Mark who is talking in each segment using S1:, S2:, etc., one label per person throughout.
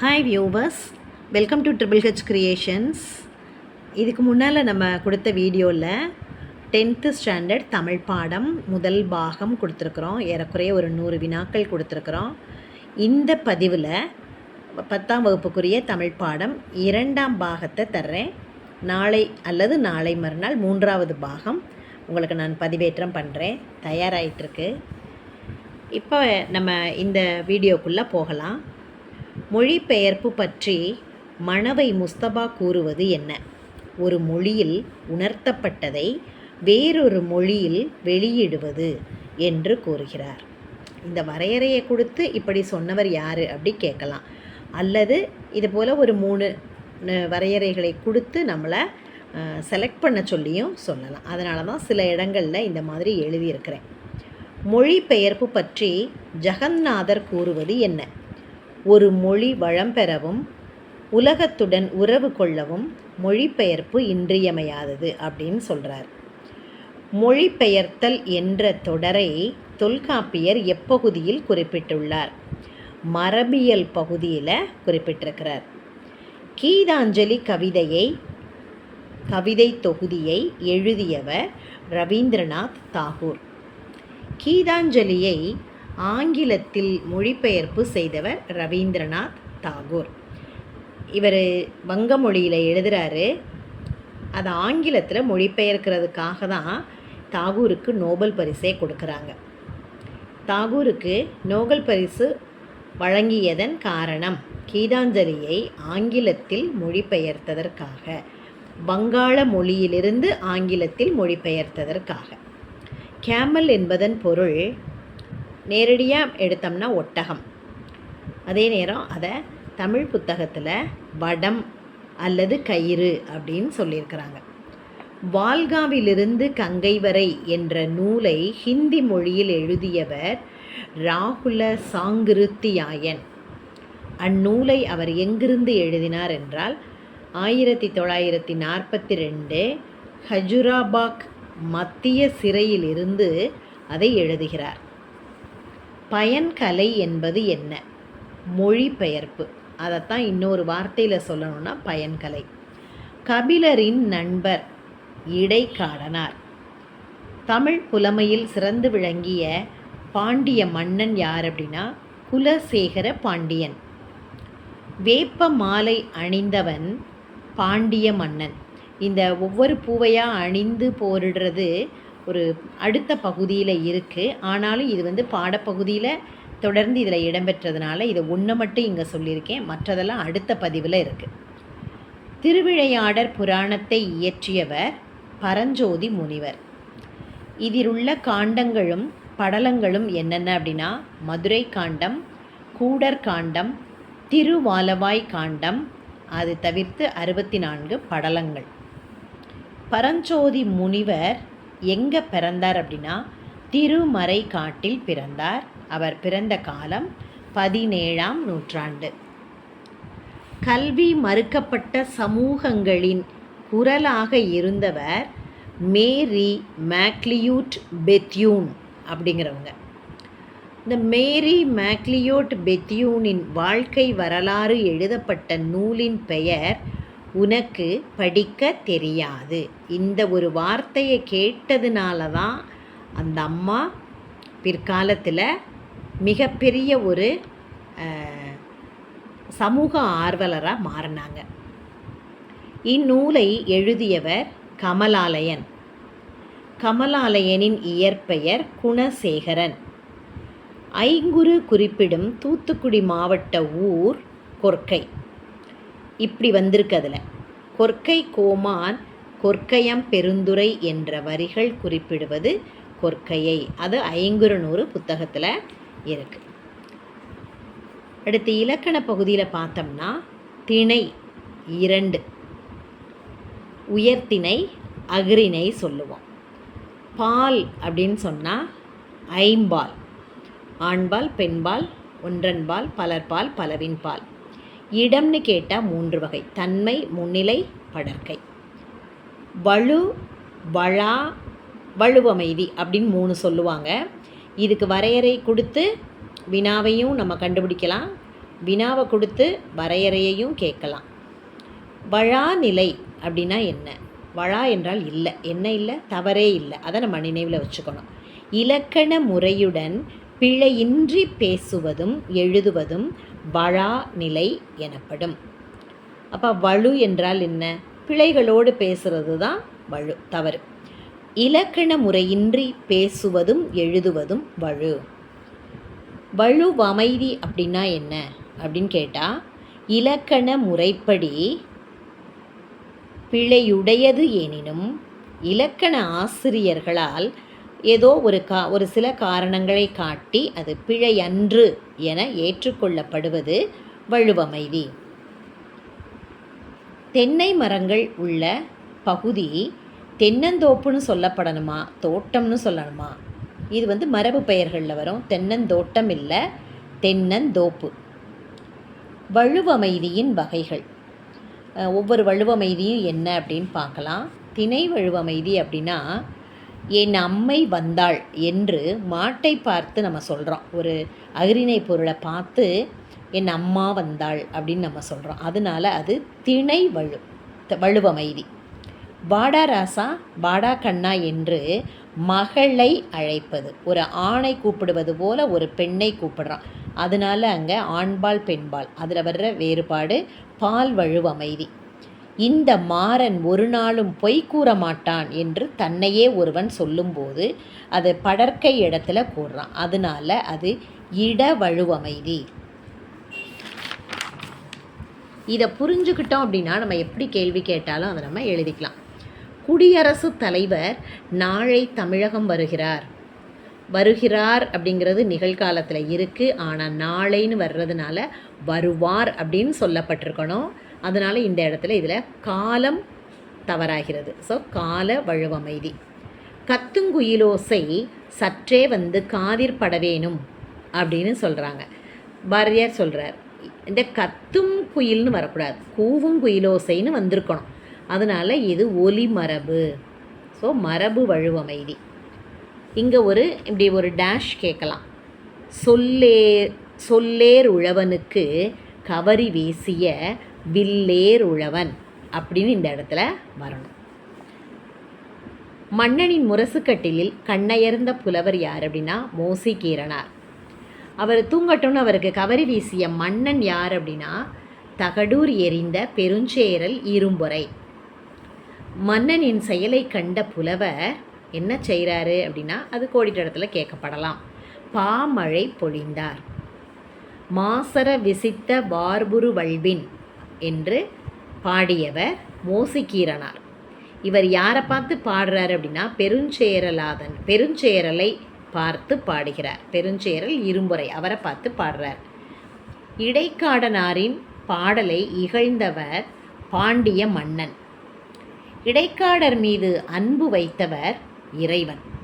S1: Hi viewers welcome to triple H creations இதுக்கு முன்னால் நம்ம கொடுத்த வீடியோவில் டென்த்து ஸ்டாண்டர்ட் தமிழ் பாடம் முதல் பாகம் கொடுத்துருக்குறோம். ஏறக்குறைய ஒரு நூறு வினாக்கள் கொடுத்துருக்குறோம். இந்த பதிவில் பத்தாம் வகுப்புக்குரிய தமிழ் பாடம் இரண்டாம் பாகத்தை தர்றேன். நாளை அல்லது நாளை மறுநாள் மூன்றாவது பாகம் உங்களுக்கு நான் பதிவேற்றம் பண்ணுறேன் தயாராகிட்டுருக்கு இப்போ நம்ம இந்த வீடியோக்குள்ளே போகலாம். மொழிபெயர்ப்பு பற்றி மணவை முஸ்தபா கூறுவது என்ன? ஒரு மொழியில் உணர்த்தப்பட்டதை வேறொரு மொழியில் வெளியிடுவது என்று கூறுகிறார். இந்த வரையறையை கொடுத்து இப்படி சொன்னவர் யார் அப்படி கேட்கலாம். அல்லது இது போல் ஒரு மூணு வரையறைகளை கொடுத்து நம்மளை செலக்ட் பண்ண சொல்லியும் சொல்லலாம். அதனால தான் சில இடங்களில் இந்த மாதிரி எழுதியிருக்கிறேன். மொழிபெயர்ப்பு பற்றி ஜெகந்நாதர் கூறுவது என்ன? ஒரு மொழி வளம் பெறவும் உலகத்துடன் உறவு கொள்ளவும் மொழிபெயர்ப்பு இன்றியமையாதது அப்படின்னு சொல்கிறார் மொழிபெயர்த்தல் என்ற தொடரை தொல்காப்பியர் எப்பகுதியில் குறிப்பிட்டுள்ளார். மரபியல் பகுதியில் குறிப்பிட்டிருக்கிறார். கீதாஞ்சலி கவிதையை கவிதை தொகுதியை எழுதியவர் ரவீந்திரநாத் தாகூர். கீதாஞ்சலியை ஆங்கிலத்தில் மொழிபெயர்ப்பு செய்தவர் ரவீந்திரநாத் தாகூர். இவர் வங்க மொழியில் எழுதுகிறாரு அது ஆங்கிலத்தில் மொழிபெயர்க்கிறதுக்காக தான் தாகூருக்கு நோபல் பரிசே கொடுக்குறாங்க. தாகூருக்கு நோபல் பரிசு வழங்கியதன் காரணம் கீதாஞ்சலியை ஆங்கிலத்தில் மொழிபெயர்த்ததற்காக வங்காள மொழியிலிருந்து ஆங்கிலத்தில் மொழிபெயர்த்ததற்காக. கேமல் என்பதன் பொருள் நேரடியாக எடுத்தோம்னா ஒட்டகம். அதே நேரம் அதை தமிழ் புத்தகத்தில் வடம் அல்லது கயிறு அப்படின்னு சொல்லியிருக்கிறாங்க. வால்காவிலிருந்து கங்கை வரை என்ற நூலை ஹிந்தி மொழியில் எழுதியவர் ராகுல சாங்கிருத்தியாயன். அந்நூலை அவர் எங்கிருந்து எழுதினார் என்றால் ஆயிரத்தி தொள்ளாயிரத்தி நாற்பத்தி ரெண்டு ஹஜுராபாக் மத்திய சிறையிலிருந்து அதை எழுதுகிறார். பயன்கலை என்பது என்ன? மொழிபெயர்ப்பு. அதைத்தான் இன்னொரு வார்த்தையில் சொல்லணும்னா பயன்கலை. கபிலரின் நண்பர் இடைக்காடனார். தமிழ் புலமையில் சிறந்து விளங்கிய பாண்டிய மன்னன் யார் அப்படின்னா குலசேகர பாண்டியன். வேப்ப மாலை அணிந்தவன் பாண்டிய மன்னன். இந்த ஒவ்வொரு பூவையாக அணிந்து போரிடுறது ஒரு அடுத்த பகுதியில் இருக்குது ஆனாலும் இது வந்து பாடப்பகுதியில் தொடர்ந்து இதில் இடம்பெற்றதுனால இதை ஒன்று மட்டும் இங்கே சொல்லியிருக்கேன். மற்றதெல்லாம் அடுத்த பதிவில் இருக்குது திருவிளையாடற் புராணத்தை இயற்றியவர் பரஞ்சோதி முனிவர். இதிலுள்ள காண்டங்களும் படலங்களும் என்னென்ன அப்படின்னா மதுரை காண்டம் கூடர் காண்டம் திருவாலவாய் காண்டம் அது தவிர்த்து அறுபத்தி நான்கு படலங்கள். பரஞ்சோதி முனிவர் எங்கே பிறந்தார் அப்படின்னா திருமறை காட்டில் பிறந்தார். அவர் பிறந்த காலம் பதினேழாம் நூற்றாண்டு. கல்வி மறுக்கப்பட்ட சமூகங்களின் குரலாக இருந்தவர் மேரி மேக்லியூட் பெத்யூன் அப்படிங்கிறவங்க. இந்த மேரி மேக்லியோட் பெத்யூனின் வாழ்க்கை வரலாறு எழுதப்பட்ட நூலின் பெயர் உனக்கு படிக்க தெரியாது. இந்த ஒரு வார்த்தையை கேட்டதுனால தான் அந்த அம்மா பிற்காலத்தில் மிகப்பெரிய ஒரு சமூக ஆர்வலராக மாறினாங்க. இந்நூலை எழுதியவர் கமலாலயன். கமலாலயனின் இயற்பெயர் குணசேகரன். ஐங்குறு குறிப்பிடும் தூத்துக்குடி மாவட்ட ஊர் கொர்க்கை இப்படி வந்திருக்கு அதில். கொற்கை கோமான் கொற்கையம் பெருந்துறை என்ற வரிகள் குறிப்பிடுவது கொற்கையை. அது ஐங்குறுநூறு புத்தகத்தில் இருக்கு. அடுத்து இலக்கண பகுதியில் பார்த்தோம்னா திணை இரண்டு. உயர்த்திணை அகிரிணை சொல்லுவோம். பால் அப்படின்னு சொன்னால் ஐம்பால். ஆண்பால் பெண்பால் ஒன்றன்பால் பலர்பால் பலவின்பால். பால் இடம்னு கேட்டால் மூன்று வகை. தன்மை முன்னிலை படர்க்கை வலு வழா வலுவமைதி அப்படின்னு மூணு சொல்லுவாங்க. இதுக்கு வரையறை கொடுத்து வினாவையும் நம்ம கண்டுபிடிக்கலாம். வினாவை கொடுத்து வரையறையையும் கேட்கலாம். வழா நிலை அப்படின்னா என்ன? வழா என்றால் இல்லை. என்ன இல்லை? தவறே இல்லை. அதை நம்ம நினைவில் வச்சுக்கணும். இலக்கண முறையுடன் பிழையின்றி பேசுவதும் எழுதுவதும் வழா நிலை எனப்படும். அப்போ வலு என்றால் என்ன? பிழைகளோடு பேசுறது தான் வலு தவறு. இலக்கண முறையின்றி பேசுவதும் எழுதுவதும் வலு வலுவமைதி அப்படின்னா என்ன? அப்படின்னு கேட்டால் இலக்கண முறைப்படி பிழையுடையது எனினும் இலக்கண ஆசிரியர்களால் ஏதோ ஒரு கா ஒரு சில காரணங்களை காட்டி அது பிழையன்று என ஏற்றுக்கொள்ளப்படுவது வழுவமைதி. தென்னை மரங்கள் உள்ள பகுதி தென்னந்தோப்புன்னு சொல்லப்படணுமா? தோட்டம்னு சொல்லணுமா? இது வந்து மரபு பெயர்களில் வரும். தென்னந்தோட்டம் இல்லை தென்னந்தோப்பு. வழுவமைதியின் வகைகள். ஒவ்வொரு வழுவமைதியும் என்ன அப்படின்னு பார்க்கலாம். திணை வழுவமைதி அப்படின்னா என் அம்மை வந்தாள் என்று மாட்டை பார்த்து நம்ம சொல்கிறோம் ஒரு அகிரிணை பொருளை பார்த்து என் அம்மா வந்தாள் அப்படின்னு நம்ம சொல்கிறோம் அதனால அது திணை வலு த- வலுவமைதி வாடா ராசா வாடா கண்ணா என்று மகளை அழைப்பது. ஒரு ஆணை கூப்பிடுவது போல ஒரு பெண்ணை கூப்பிடுறான். அதனால அங்கே ஆண்பால் பெண்பால். அதில் வர்ற வேறுபாடு பால் வழுவமைதி. இந்த மாறன் ஒரு நாளும் பொய் கூற மாட்டான் என்று தன்னையே ஒருவன் சொல்லும்போது அது படற்கை இடத்துல கூறுறான். அதனால அது இட வழுவமைதி. இதை புரிஞ்சுக்கிட்டோம் அப்படின்னா நம்ம எப்படி கேள்வி கேட்டாலும் அதை நம்ம எழுதிக்கலாம். குடியரசுத் தலைவர் நாளை தமிழகம் வருகிறார். வருகிறார் அப்படிங்கிறது நிகழ்காலத்தில் இருக்குது ஆனால் நாளைன்னு வர்றதுனால வருவார் அப்படின்னு சொல்லப்பட்டிருக்கணும். அதனால் இந்த இடத்துல இதில் காலம் தவறாகிறது. ஸோ கால வழுவமைதி. கத்துங்குயிலோசை சற்றே வந்து காதிர் படவேணும் அப்படின்னு சொல்கிறாங்க பாரதியார் சொல்கிறார் இந்த கத்தும் குயில்னு வரக்கூடாது. கூவும் குயிலோசைன்னு வந்திருக்கணும். அதனால் இது ஒலி மரபு. ஸோ மரபு வழுவமைதி. இங்கே ஒரு இப்படி ஒரு டேஷ் கேட்கலாம். சொல்லே சொல்லேர் உழவனுக்கு கவரி வீசிய வில்லேர் உழவன் அப்படின்னு இந்த இடத்துல வரணும். மன்னனின் முரசுக்கட்டிலில் கண்ணயர்ந்த புலவர் யார் அப்படின்னா மோசி கீரனார் அவர் தூங்கட்டும்னு அவருக்கு கவரி வீசிய மன்னன் யார் அப்படின்னா தகடூர் எறிந்த பெருஞ்சேரல் இரும்பொறை. மன்னனின் செயலை கண்ட புலவர் என்ன செய்கிறாரு அப்படின்னா அது கோடிட்ட இடத்துல கேட்கப்படலாம். பாமழை பொழிந்தார். மாசர விசித்த வார்புரு வல்வின் என்று பாடியவர் மோசிகீரனார். இவர் யாரை பார்த்து பாடுறாரு அப்படின்னா பெருஞ்சேரலாதன் பெருஞ்சேரலை பார்த்து பாடுகிறார். பெருஞ்சேரல் இரும்புரை அவரை பார்த்து பாடுறார். இடைக்காடனாரின் பாடலை இகழ்ந்தவர் பாண்டிய மன்னன். இடைக்காடர் மீது அன்பு வைத்தவர் இறைவன்.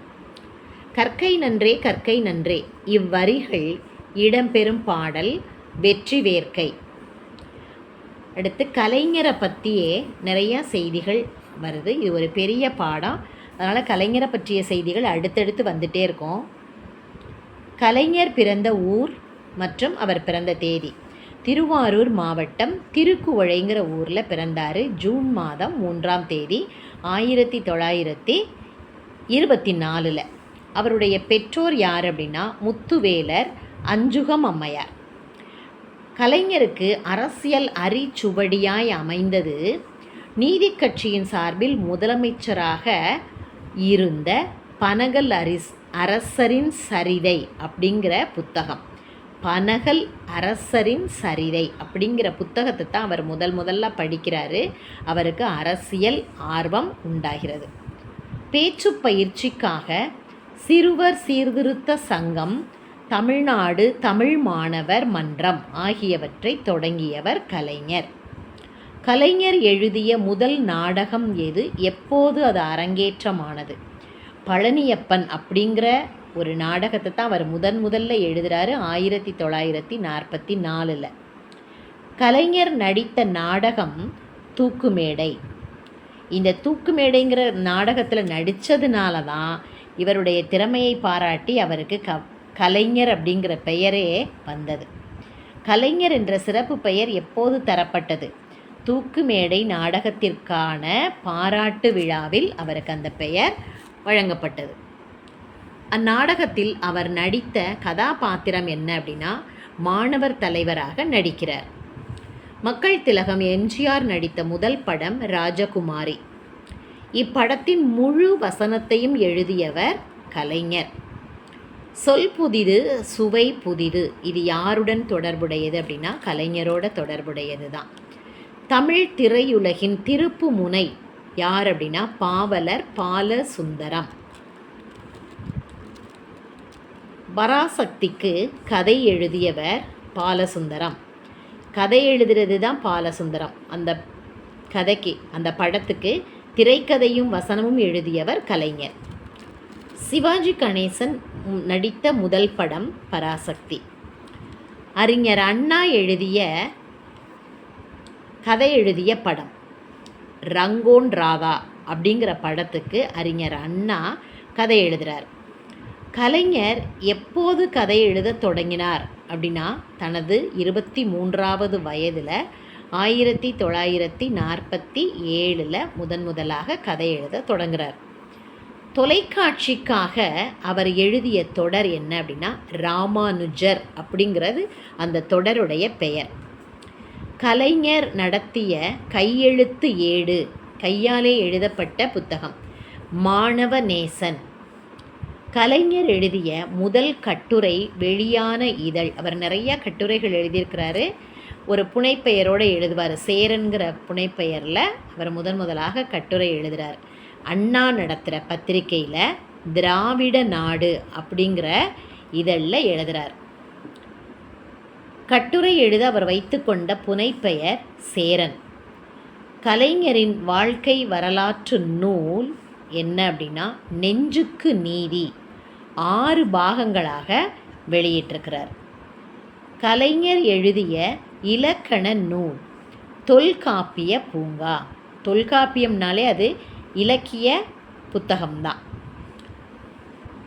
S1: கற்கை நன்றே கற்கை நன்றே இவ்வரிகள் இடம்பெறும் பாடல் வெற்றி வேர்க்கை அடுத்து கலைஞரை பற்றியே நிறையா செய்திகள் வருது. இது ஒரு பெரிய பாடம். அதனால் கலைஞரை பற்றிய செய்திகள் அடுத்தடுத்து வந்துட்டே இருக்கும். கலைஞர் பிறந்த ஊர் மற்றும் அவர் பிறந்த தேதி. திருவாரூர் மாவட்டம் திருக்குவழைங்கிற ஊரில் பிறந்தார். ஜூன் மாதம் மூன்றாம் தேதி ஆயிரத்தி தொள்ளாயிரத்தி இருபத்தி நாலில் அவருடைய பெற்றோர் யார் அப்படின்னா முத்துவேலர் அஞ்சுகம் அம்மையார். கலைஞருக்கு அரசியல் அரிச்சுவடியாய் அமைந்தது. நீதிக்கட்சியின் சார்பில் முதலமைச்சராக இருந்த பனகல் அரிஸ் அரசரின் சரிதை அப்படிங்கிற புத்தகம். பனகல் அரசரின் சரிதை அப்படிங்கிற புத்தகத்தை தான் அவர் முதல் முதல்ல படிக்கிறாரு. அவருக்கு அரசியல் ஆர்வம் உண்டாகிறது. பேச்சு பயிற்சிக்காக சிறுவர் சீர்திருத்த சங்கம் தமிழ்நாடு தமிழ் மாணவர் மன்றம் ஆகியவற்றை தொடங்கியவர் கலைஞர். கலைஞர் எழுதிய முதல் நாடகம் எது? எப்போது அது அரங்கேற்றமானது? பழனியப்பன் அப்படிங்கிற ஒரு நாடகத்தை தான் அவர் முதன் முதல்ல எழுதுகிறாரு ஆயிரத்தி தொள்ளாயிரத்தி நாற்பத்தி நாலில். கலைஞர் நடித்த நாடகம் தூக்குமேடை. இந்த தூக்குமேடைங்கிற நாடகத்தில் நடித்ததுனால தான் இவருடைய திறமையை பாராட்டி அவருக்கு க கலைஞர் அப்படிங்கிற பெயரே வந்தது. கலைஞர் என்ற சிறப்பு பெயர் எப்போது தரப்பட்டது? தூக்கு மேடை நாடகத்திற்கான பாராட்டு விழாவில் அவருக்கு அந்த பெயர் வழங்கப்பட்டது. அந்நாடகத்தில் அவர் நடித்த கதாபாத்திரம் என்ன அப்படின்னா மாணவர் தலைவராக நடிக்கிறார். மக்கள் திலகம் எம்ஜிஆர் நடித்த முதல் படம் ராஜகுமாரி. இப்படத்தின் முழு வசனத்தையும் எழுதியவர் கலைஞர். சொல் புதிது சுவை புதிது. இது யாருடன் தொடர்புடையது அப்படின்னா கலைஞரோட தொடர்புடையது தான் தமிழ் திரையுலகின் திருப்பு முனை யார் அப்படின்னா பாவலர் பால சுந்தரம் பராசக்திக்கு கதை எழுதியவர் பாலசுந்தரம். கதை எழுதுறது தான் பாலசுந்தரம். அந்த கதைக்கு அந்த படத்துக்கு திரைக்கதையும் வசனமும் எழுதியவர் கலைஞர். சிவாஜி கணேசன் நடித்த முதல் படம் பராசக்தி. அறிஞர் அண்ணா எழுதிய கதை எழுதிய படம். ரங்கோன் ராதா அப்படிங்கிற படத்துக்கு அறிஞர் அண்ணா கதை எழுதுகிறார் கலைஞர் எப்போது கதை எழுத தொடங்கினார் அப்படின்னா தனது இருபத்தி மூன்றாவது வயதில் ஆயிரத்தி தொள்ளாயிரத்தி நாற்பத்தி ஏழில் முதன் முதலாக கதை எழுத தொடங்குகிறார் தொலைக்காட்சிக்காக அவர் எழுதிய தொடர் என்ன அப்படின்னா ராமானுஜர் அப்படிங்கிறது அந்த தொடருடைய பெயர். கலைஞர் நடத்திய கையெழுத்து ஏடு கையாலே எழுதப்பட்ட புத்தகம் மாணவ நேசன் கலைஞர் எழுதிய முதல் கட்டுரை வெளியான இதழ். அவர் நிறையா கட்டுரைகள் எழுதியிருக்கிறாரு. ஒரு புனைப்பெயரோடு எழுதுவார். சேரன்கிற புனைப்பெயரில் அவர் முதன் முதலாக கட்டுரை எழுதுகிறார் அண்ணா நடத்துகிற பத்திரிகையில் திராவிட நாடு அப்படிங்கிற இதழில் எழுதுகிறார் கட்டுரை எழுத அவர் வைத்துக்கொண்ட புனைப்பெயர் சேரன். கலைஞரின் வாழ்க்கை வரலாற்று நூல் என்ன அப்படின்னா நெஞ்சுக்கு நீதி ஆறு பாகங்களாக வெளியிட்டிருக்கிறார். கலைஞர் எழுதிய இலக்கண நூல் தொல்காப்பிய பூங்கா. தொல்காப்பியம்னாலே அது இலக்கிய புத்தகம்தான்.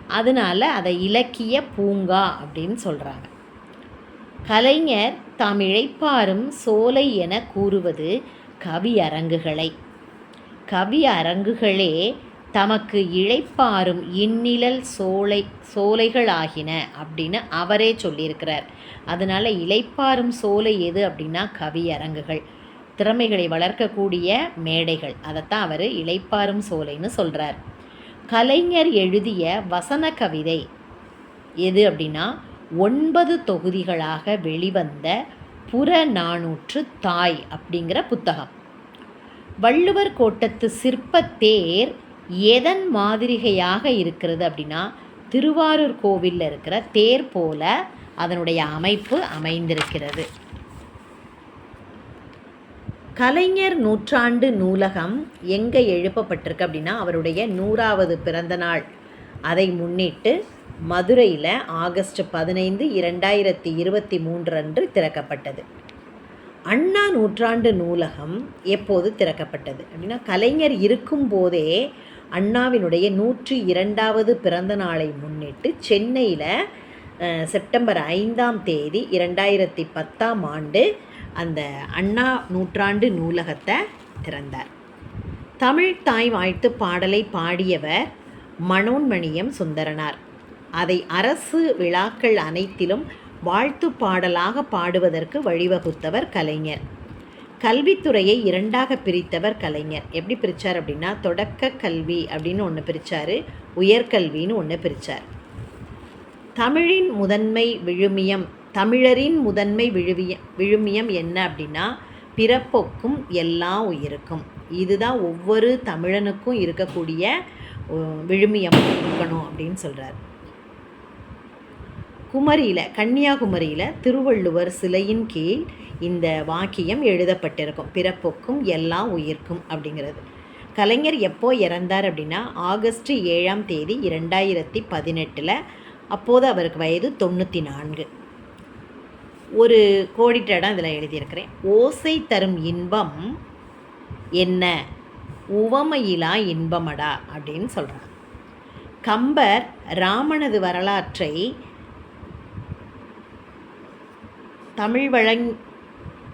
S1: அதனால் அதை இலக்கிய பூங்கா அப்படின்னு சொல்கிறாங்க கலைஞர் தாம் இழைப்பாரும் சோலை என கூறுவது கவி அரங்குகளை. கவி அரங்குகளே தமக்கு இழைப்பாரும் இந்நிழல் சோலை சோலைகளாகின அப்படின்னு அவரே சொல்லியிருக்கிறார். அதனால் இழைப்பாரும் சோலை எது அப்படின்னா கவி அரங்குகள். திறமைகளை வளர்க்கக்கூடிய மேடைகள். அதைத்தான் அவர் இழைப்பாரும் சோலைன்னு சொல்கிறார் கலைஞர் எழுதிய வசன கவிதை எது அப்படின்னா ஒன்பது தொகுதிகளாக வெளிவந்த புறநானூற்று தாய் அப்படிங்கிற புத்தகம். வள்ளுவர் கோட்டத்து சிற்பத்தேர் எதன் மாதிரிகையாக இருக்கிறது அப்படின்னா திருவாரூர் கோவிலில் இருக்கிற தேர் போல அதனுடைய அமைப்பு அமைந்திருக்கிறது. கலைஞர் நூற்றாண்டு நூலகம் எங்கே எழுப்பப்பட்டிருக்கு அப்படின்னா அவருடைய நூறாவது பிறந்த நாள். அதை முன்னிட்டு மதுரையில் ஆகஸ்ட் பதினைந்து இரண்டாயிரத்தி இருபத்தி மூன்று அன்று திறக்கப்பட்டது. அண்ணா நூற்றாண்டு நூலகம் எப்போது திறக்கப்பட்டது அப்படின்னா கலைஞர் இருக்கும்போதே அண்ணாவினுடைய நூற்றி இரண்டாவது பிறந்த நாளை முன்னிட்டு சென்னையில் செப்டம்பர் ஐந்தாம் தேதி இரண்டாயிரத்தி பத்தாம் ஆண்டு அந்த அண்ணா நூற்றாண்டு நூலகத்தை திறந்தார். தமிழ் தாய் வாழ்த்து பாடலை பாடியவர் மனோன்மணியம் சுந்தரனார். அதை அரசு விழாக்கள் அனைத்திலும் வாழ்த்து பாடலாக பாடுவதற்கு வழிவகுத்தவர் கலைஞர். கல்வித்துறையை இரண்டாக பிரித்தவர் கலைஞர். எப்படி பிரித்தார் அப்படின்னா தொடக்க கல்வி அப்படின்னு ஒன்று பிரித்தார் உயர்கல்வின்னு ஒன்று பிரித்தார் தமிழின் முதன்மை விழுமியம் தமிழரின் முதன்மை விழுவிய விழுமியம் என்ன அப்படின்னா பிறப்போக்கும் எல்லா உயிருக்கும். இதுதான் ஒவ்வொரு தமிழனுக்கும் இருக்கக்கூடிய விழுமியம் இருக்கணும் அப்படின்னு சொல்கிறார் குமரியில் கன்னியாகுமரியில் திருவள்ளுவர் சிலையின் கீழ் இந்த வாக்கியம் எழுதப்பட்டிருக்கும். பிறப்புக்கும் எல்லா உயிர்க்கும் அப்படிங்கிறது. கலைஞர் எப்போ இறந்தார் அப்படின்னா ஆகஸ்ட் ஏழாம் தேதி இரண்டாயிரத்தி பதினெட்டில் அப்போது அவருக்கு வயது தொண்ணூற்றி நான்கு. ஒரு கோடிட்ட இதில் எழுதியிருக்கிறேன். ஓசை தரும் இன்பம் என்ன? உவமையிலா இன்பமடா? அப்படின்னு சொல்கிறாங்க கம்பர் ராமனது வரலாற்றை தமிழ் வழங்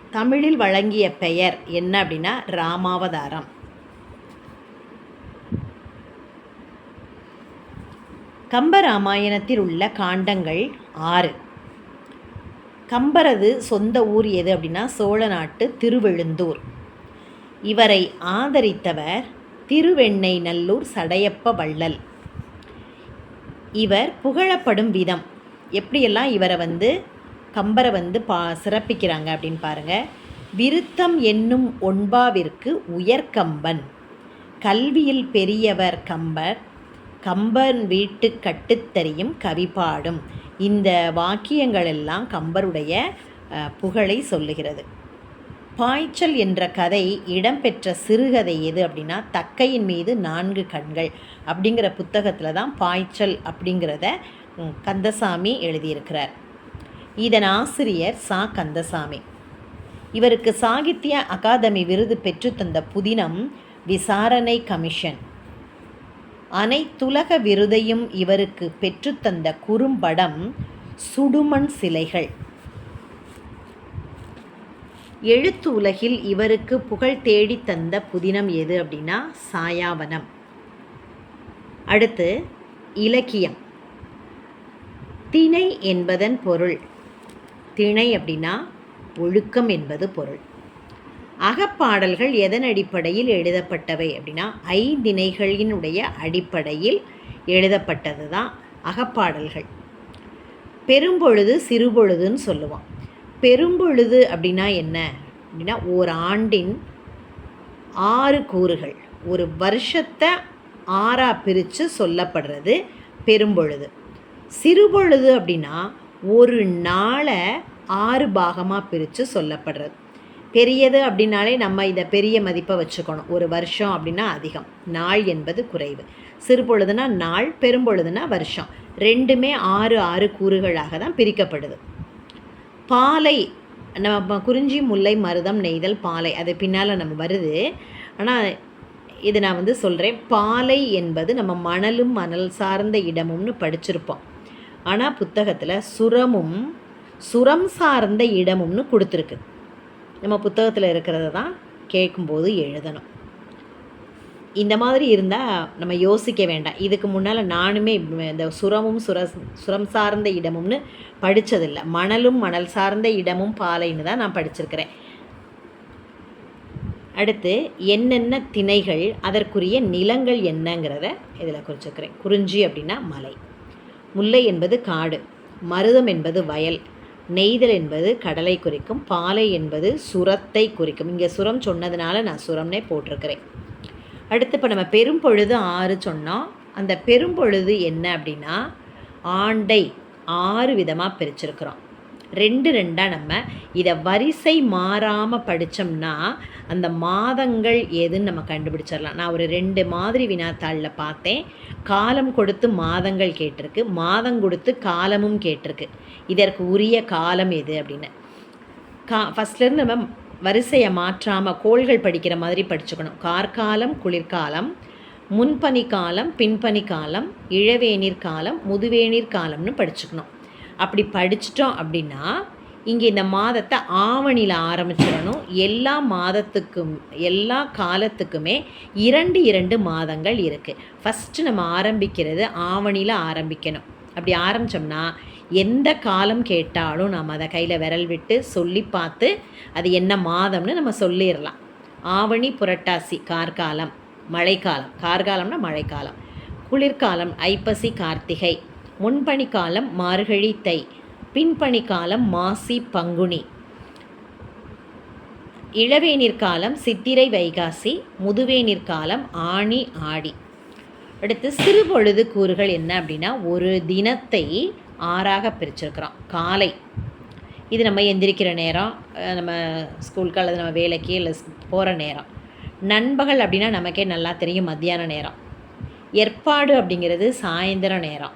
S1: தமிழில் வழங்கிய பெயர் என்ன அப்படின்னா ராமாவதாரம். கம்பராமாயணத்தில் உள்ள காண்டங்கள் ஆறு. கம்பரது சொந்த ஊர் எது அப்படின்னா சோழ நாட்டு திருவெழுந்தூர். இவரை ஆதரித்தவர் திருவெண்ணை நல்லூர் சடையப்ப வள்ளல். இவர் புகழப்படும் விதம். எப்படியெல்லாம் இவரை வந்து கம்பரை வந்து பா சிறப்பிக்கிறாங்க அப்படின்னு பாருங்கள் விருத்தம் என்னும் ஒன்பாவிற்கு உயர்கம்பன் கல்வியில் பெரியவர் கம்பர் கம்பன் வீட்டு கட்டுத்தறியும் கவிபாடும். இந்த வாக்கியங்கள் எல்லாம் கம்பருடைய புகழை சொல்லுகிறது. பாய்ச்சல் என்ற கதை இடம்பெற்ற சிறுகதை எது அப்படின்னா தக்கையின் மீது நான்கு கண்கள் அப்படிங்கிற புத்தகத்தில் தான் பாய்ச்சல் அப்படிங்கிறத கந்தசாமி எழுதியிருக்கிறார். இதன் ஆசிரியர் சா. கந்தசாமி. இவருக்கு சாகித்ய அகாதமி விருது பெற்றுத்தந்த புதினம் விசாரணை கமிஷன். அனைத்துலக விருதையும் இவருக்கு பெற்றுத்தந்த குறும்படம் சுடுமண் சிலைகள். எழுத்து உலகில் இவருக்கு புகழ் தேடி தந்த புதினம் எது அப்படின்னா சாயாவனம். அடுத்து இலக்கியம். திணை என்பதன் பொருள். திணை அப்படின்னா ஒழுக்கம் என்பது பொருள். அகப்பாடல்கள் எதன் அடிப்படையில் எழுதப்பட்டவை அப்படின்னா ஐந்திணைகளினுடைய அடிப்படையில் எழுதப்பட்டது தான் அகப்பாடல்கள். பெரும்பொழுது சிறுபொழுதுன்னு சொல்லுவோம். பெரும்பொழுது அப்படின்னா என்ன? அப்படின்னா ஒரு ஆண்டின் ஆறு கூறுகள். ஒரு வருஷத்தை ஆறாக பிரித்து சொல்லப்படுறது பெரும்பொழுது. சிறுபொழுது அப்படின்னா ஒரு நாளை ஆறு பாகமாக பிரித்து சொல்லப்படுறது. பெரியது அப்படின்னாலே நம்ம இதை பெரிய மதிப்பை வச்சுக்கணும். ஒரு வருஷம் அப்படின்னா அதிகம். நாள் என்பது குறைவு. சிறு பொழுதுனா நாள் பெரும்பொழுதுனா வருஷம். ரெண்டுமே ஆறு ஆறு கூறுகளாக தான் பிரிக்கப்படுது. பாலை நம்ம குறிஞ்சி முல்லை மருதம் நெய்தல் பாலை அது பின்னால் நம்ம வருது. ஆனால் இது நான் வந்து சொல்கிறேன் பாலை என்பது நம்ம மணலும் மணல் சார்ந்த இடமும்னு படிச்சிருப்போம். ஆனால் புத்தகத்தில் சுரமும் சுரம் சார்ந்த இடமும்னு கொடுத்துருக்கு. நம்ம புத்தகத்தில் இருக்கிறத தான் கேட்கும்போது எழுதணும். இந்த மாதிரி இருந்தால் நம்ம யோசிக்க வேண்டாம். இதுக்கு முன்னால் நானுமே இந்த சுரமும் சுர சுரம் சார்ந்த இடமும்னு படித்ததில்லை மணலும் மணல் சார்ந்த இடமும் பாலைன்னு தான் நான் படிச்சிருக்கிறேன். அடுத்து என்னென்ன திணைகள் அதற்குரிய நிலங்கள் என்னங்கிறத இதில் குறிச்சிருக்கிறேன். குறிஞ்சி அப்படின்னா மலை. முல்லை என்பது காடு. மருதம் என்பது வயல். நெய்தல் என்பது கடலை குறிக்கும் பாலை என்பது சுரத்தை குறிக்கும். இங்கே சுரம் சொன்னதுனால நான் சுரம்னே போட்டிருக்கிறேன். அடுத்து இப்போ நம்ம பெரும்பொழுது ஆறு சொன்னோம் அந்த பெரும்பொழுது என்ன அப்படின்னா ஆண்டை ஆறு விதமாக பிரிச்சிருக்கிறோம். ரெண்டு ரெண்டாக நம்ம இதை வரிசை மாறாமல் படித்தோம்னா அந்த மாதங்கள் எதுன்னு நம்ம கண்டுபிடிச்சிடலாம். நான் ஒரு ரெண்டு மாதிரி வினாத்தாளில் பார்த்தேன். காலம் கொடுத்து மாதங்கள் கேட்டிருக்கு மாதம் கொடுத்து காலமும் கேட்டிருக்கு. இதற்கு உரிய காலம் எது அப்படின்னு. கா ஃபஸ்ட்லேருந்து நம்ம வரிசையை மாற்றாமல் கோள்கள் படிக்கிற மாதிரி படிச்சுக்கணும். கார்காலம் குளிர்காலம் முன்பனி காலம் பின்பனி காலம் இழவேநீர் காலம் முதுவேநீர் காலம்னு படிச்சுக்கணும். அப்படி படிச்சிட்டோம் அப்படின்னா இங்கே இந்த மாதத்தை ஆவணியில் ஆரம்பிச்சிடணும். எல்லா மாதத்துக்கும் எல்லா காலத்துக்குமே இரண்டு இரண்டு மாதங்கள் இருக்குது ஃபஸ்ட்டு நம்ம ஆரம்பிக்கிறது ஆவணியில் ஆரம்பிக்கணும். அப்படி ஆரம்பித்தோம்னா எந்த காலம் கேட்டாலும் நம்ம அதை கையில் விரல் விட்டு சொல்லி பார்த்து அது என்ன மாதம்னு நம்ம சொல்லிடலாம். ஆவணி புரட்டாசி கார்காலம் மழைக்காலம். கார்காலம்னா மழைக்காலம். குளிர்காலம் ஐப்பசி கார்த்திகை. முன்பணிக்காலம் காலம் மார்கழி தை. பின்பணி காலம் மாசி பங்குனி. இளவேநீர் காலம் சித்திரை வைகாசி. முதுவேநீர் காலம் ஆணி ஆடி. அடுத்து சிறுபொழுது கூறுகள் என்ன அப்படின்னா ஒரு தினத்தை ஆறாக பிரிச்சிருக்கிறோம். காலை. இது நம்ம எந்திரிக்கிற நேரம். நம்ம ஸ்கூலுக்கு அல்லது நம்ம வேலைக்கு இல்லை போகிற நேரம். நண்பகல் அப்படின்னா நமக்கே நல்லா தெரியும் மத்தியான நேரம். ஏற்பாடு அப்படிங்கிறது சாயந்தர நேரம்.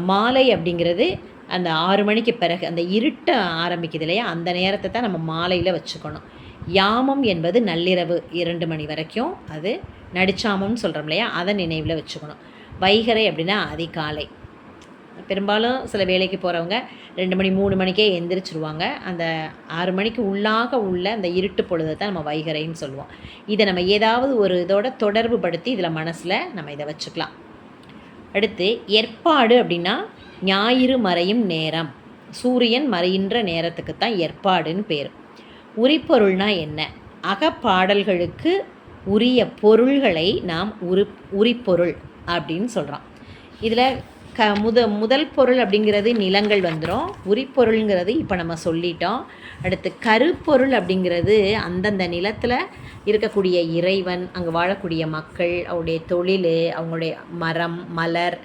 S1: மாலை அப்படிங்கிறது அந்த ஆறு மணிக்கு பிறகு அந்த இருட்ட ஆரம்பிக்குது இல்லையா? அந்த நேரத்தை தான் நம்ம மாலையில் வச்சுக்கணும். யாமம் என்பது நள்ளிரவு இரண்டு மணி வரைக்கும் அது நடிச்சாமம்னு சொல்கிறோம் இல்லையா? அதை நினைவில் வச்சுக்கணும். வைகரை அப்படின்னா அதிகாலை. பெரும்பாலும் சில வேலைக்கு போகிறவங்க ரெண்டு மணி மூணு மணிக்கே எந்திரிச்சிருவாங்க. அந்த ஆறு மணிக்கு உள்ளாக உள்ள அந்த இருட்டு பொழுதை தான் நம்ம வைகரைன்னு சொல்லுவோம். இதை நம்ம ஏதாவது ஒரு இதோட தொடர்பு படுத்தி இதில் மனசில் நம்ம இதை வச்சுக்கலாம். அடுத்து ஏற்பாடு அப்படின்னா ஞாயிறு மறையும் நேரம். சூரியன் மறைகின்ற நேரத்துக்கு தான் ஏற்பாடுன்னு பேர். உரிப்பொருள்னா என்ன? அகப்பாடல்களுக்கு உரிய பொருள்களை நாம் உரு உரிப்பொருள் அப்படின்னு சொல்கிறோம் இதில் க முத முதல் பொருள் அப்படிங்கிறது நிலங்கள் வந்துடும் உரிப்பொருளுங்கிறது இப்போ நம்ம சொல்லிட்டோம். அடுத்து கருப்பொருள் அப்படிங்கிறது அந்தந்த நிலத்தில் இருக்கக்கூடிய இறைவன் அங்கே வாழக்கூடிய மக்கள் அவருடைய தொழில் அவங்களுடைய மரம் மலர்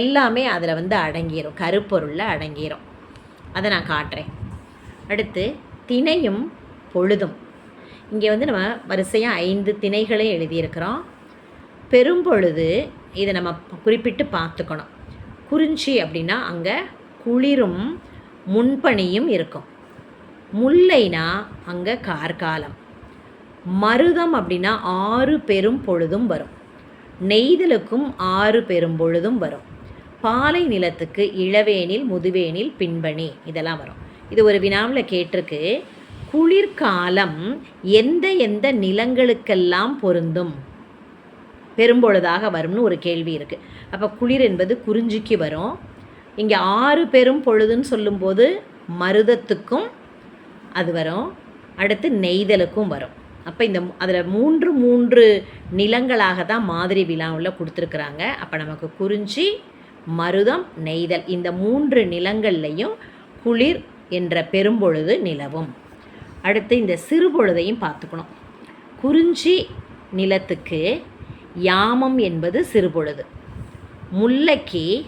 S1: எல்லாமே அதில் வந்து அடங்கிரும். கருப்பொருளில் அடங்கிரும். அதை நான் காட்டுறேன். அடுத்து திணையும் பொழுதும். இங்கே வந்து நம்ம வரிசையாக ஐந்து திணைகளை எழுதியிருக்கிறோம். பெரும்பொழுது இதை நம்ம குறிப்பிட்டு பார்த்துக்கணும். குறிஞ்சி அப்படின்னா அங்கே குளிரும் முன்பனியும் இருக்கும். முல்லைனா அங்கே கார்காலம். மருதம் அப்படின்னா ஆறு பெரும் பொழுதும் வரும். நெய்தலுக்கும் ஆறு பெரும் பொழுதும் வரும். பாலை நிலத்துக்கு இளவேனில் முதுவேனில் பின்பணி இதெல்லாம் வரும். இது ஒரு வினாவில் கேட்டிருக்கு. குளிர்காலம் எந்த எந்த நிலங்களுக்கெல்லாம் பொருந்தும்? பெரும்பொழுதாக வரும்னு ஒரு கேள்வி இருக்குது அப்போ குளிர் என்பது குறிஞ்சிக்கு வரும். இங்கே ஆறு பெரும் பொழுதுன்னு சொல்லும்போது மருதத்துக்கும் அது வரும். அடுத்து நெய்தலுக்கும் வரும். அப்போ இந்த அதில் மூன்று மூன்று நிலங்களாக தான் மாதிரி விழாவில் கொடுத்துருக்குறாங்க. அப்போ நமக்கு குறிஞ்சி மருதம் நெய்தல் இந்த மூன்று நிலங்கள்லையும் குளிர் என்ற பெரும்பொழுது நிலவும். அடுத்து இந்த சிறுபொழுதையும் பார்த்துக்கணும். குறிஞ்சி நிலத்துக்கு யாமம் என்பது சிறுபொழுது. முல்லைக்கு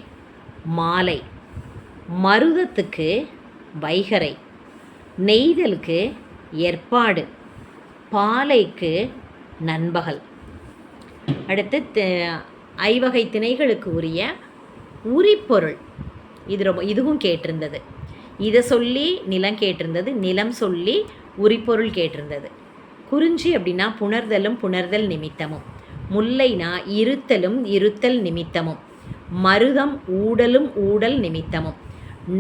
S1: மாலை மருதத்துக்கு வைகரை நெய்தலுக்கு ஏற்பாடு பாலைக்கு நண்பகல். அடுத்து ஐவகை திணைகளுக்கு உரிய உரிப்பொருள். இது ரொம்ப இதுவும் கேட்டிருந்தது. இதை சொல்லி நிலம் கேட்டிருந்தது நிலம் சொல்லி உரிப்பொருள் கேட்டிருந்தது. குறிஞ்சி அப்படின்னா புணர்தலும் புணர்தல் நிமித்தமும். முல்லைனா இருத்தலும் இருத்தல் நிமித்தமும். மருதம் ஊடலும் ஊடல் நிமித்தமும்.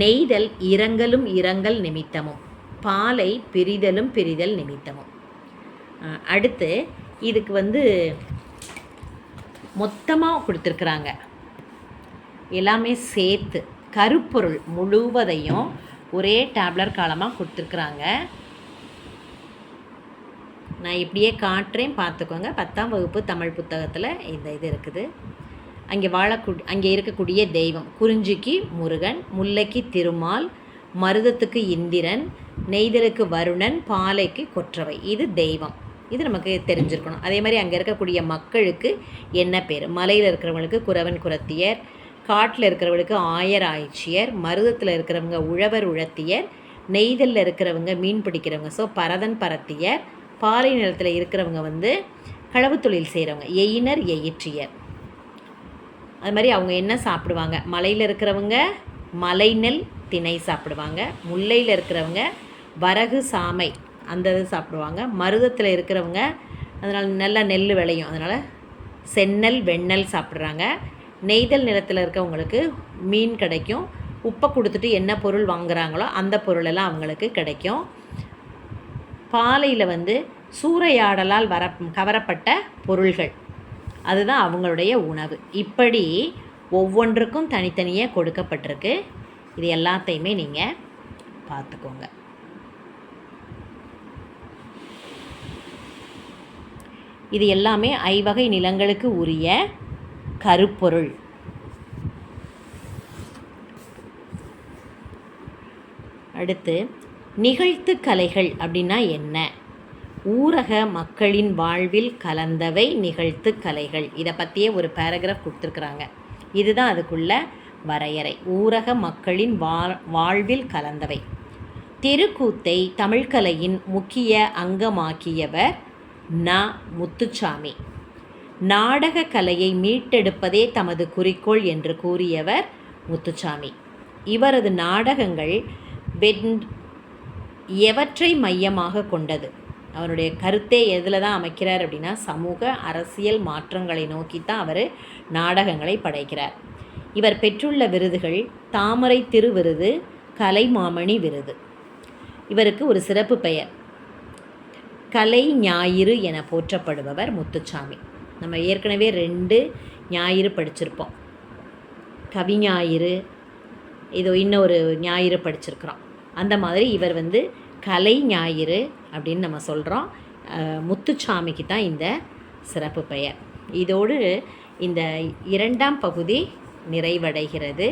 S1: நெய்தல் இரங்கலும் இரங்கல் நிமித்தமும். பாலை பிரிதலும் பிரிதல் நிமித்தமும். அடுத்து இதுக்கு வந்து மொத்தமாக கொடுத்துருக்குறாங்க. எல்லாமே சேர்த்து கருப்பொருள் முழுவதையும் ஒரே டேப்லர் காலமாக கொடுத்துருக்குறாங்க. நான் இப்படியே காட்டுறேன் பார்த்துக்கோங்க. பத்தாம் வகுப்பு தமிழ் புத்தகத்தில் இந்த இது இருக்குது. அங்கே வாழக்கூ அங்கே இருக்கக்கூடிய தெய்வம் குறிஞ்சிக்கு முருகன் முல்லைக்கு திருமால் மருதத்துக்கு இந்திரன் நெய்தலுக்கு வருணன் பாலைக்கு கொற்றவை. இது தெய்வம். இது நமக்கு தெரிஞ்சிருக்கணும். அதே மாதிரி அங்கே இருக்கக்கூடிய மக்களுக்கு என்ன பேர்? மலையில் இருக்கிறவங்களுக்கு குறவன் குரத்தியர் காட்டில் இருக்கிறவங்களுக்கு ஆயர் ஆய்ச்சியர் மருதத்தில் இருக்கிறவங்க உழவர் உழத்தியர் நெய்தலில் இருக்கிறவங்க மீன் பிடிக்கிறவங்க. ஸோ பரதன் பரத்தியர் பாலை நிலத்தில் இருக்கிறவங்க வந்து களவு தொழில் செய்கிறவங்க எயினர் எயிற்றியர். அது மாதிரி அவங்க என்ன சாப்பிடுவாங்க? மலையில் இருக்கிறவங்க மலை நெல் திணை சாப்பிடுவாங்க. முல்லையில் இருக்கிறவங்க வரகு சாமை அந்த இது சாப்பிடுவாங்க. மருதத்தில் இருக்கிறவங்க அதனால் நல்லா நெல் விளையும். அதனால் செந்நெல் வெண்ணெல் சாப்பிட்றாங்க. நெய்தல் நிலத்தில் இருக்கவங்களுக்கு மீன் கிடைக்கும். உப்பை கொடுத்துட்டு என்ன பொருள் வாங்குறாங்களோ அந்த பொருளெல்லாம் அவங்களுக்கு கிடைக்கும். பாலையில் வந்து சூறையாடலால் வர கவரப்பட்ட பொருள்கள். அதுதான் அவங்களுடைய உணவு. இப்படி ஒவ்வொன்றுக்கும் தனித்தனியாக கொடுக்கப்பட்டிருக்கு. இது எல்லாத்தையுமே நீங்கள் பார்த்துக்கோங்க. இது எல்லாமே ஐவகை நிலங்களுக்கு உரிய கருப்பொருள். அடுத்து நிகழ்த்து கலைகள் அப்படின்னா என்ன? ஊரக மக்களின் வாழ்வில் கலந்தவை நிகழ்த்து கலைகள். இதை பற்றியே ஒரு பேராகிராஃப் கொடுத்துருக்குறாங்க. இதுதான் அதுக்குள்ள வரையறை. ஊரக மக்களின் வா- வாழ்வில் கலந்தவை. தெருக்கூத்தை தமிழ்கலையின் முக்கிய அங்கமாக்கியவர் ந. முத்துச்சாமி. நாடக கலையை மீட்டெடுப்பதே தமது குறிக்கோள் என்று கூறியவர் முத்துச்சாமி. இவரது நாடகங்கள் வென் எவற்றை மையமாக கொண்டது? அவருடைய கருத்தே எதில் தான் அமைக்கிறார் அப்படின்னா சமூக அரசியல் மாற்றங்களை நோக்கி தான் அவர் நாடகங்களை படைக்கிறார். இவர் பெற்றுள்ள விருதுகள் தாமரை திருவிருது கலைமாமணி விருது. இவருக்கு ஒரு சிறப்பு பெயர். கலை ஞாயிறு என போற்றப்படுபவர் முத்துச்சாமி. நம்ம ஏற்கனவே ரெண்டு ஞாயிறு படிச்சிருப்போம். கவி ஞாயிறு இதோ இன்னொரு ஞாயிறு படிச்சிருக்கிறோம். அந்த மாதிரி இவர் வந்து கலை ஞாயிறு அப்படின்னு நம்ம சொல்கிறோம் முத்துச்சாமிக்கு தான் இந்த சிறப்பு பெயர். இதோடு இந்த இரண்டாம் பகுதி நிறைவடைகிறது.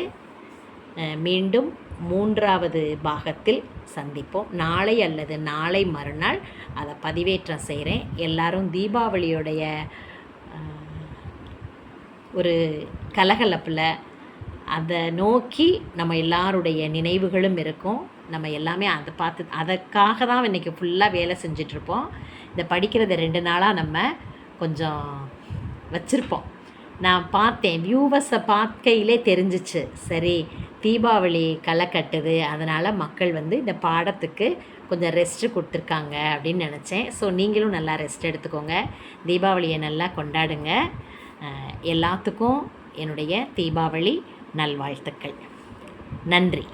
S1: மீண்டும் மூன்றாவது பாகத்தில் சந்திப்போம். நாளை அல்லது நாளை மறுநாள் அதை பதிவேற்றம் செய்கிறேன் எல்லாரும் தீபாவளியோடைய ஒரு கலகலப்பில் அதை நோக்கி நம்ம எல்லாருடைய நினைவுகளும் இருக்கும். நம்ம எல்லாமே அதை பார்த்து அதற்காக தான் இன்றைக்கி ஃபுல்லாக வேலை செஞ்சிட்ருப்போம் இந்த படிக்கிறத ரெண்டு நாளாக நம்ம கொஞ்சம் வச்சுருப்போம். நான் பார்த்தேன் வியூவர்ஸை பார்க்கையிலே தெரிஞ்சிச்சு. சரி தீபாவளி களை கட்டுது அதனால் மக்கள் வந்து இந்த பாடத்துக்கு கொஞ்சம் ரெஸ்ட்டு கொடுத்துருக்காங்க அப்படின்னு நினச்சேன். ஸோ நீங்களும் நல்லா ரெஸ்ட் எடுத்துக்கோங்க. தீபாவளியை நல்லா கொண்டாடுங்க. எல்லாத்துக்கும் என்னுடைய தீபாவளி நல்வாழ்த்துக்கள். நன்றி.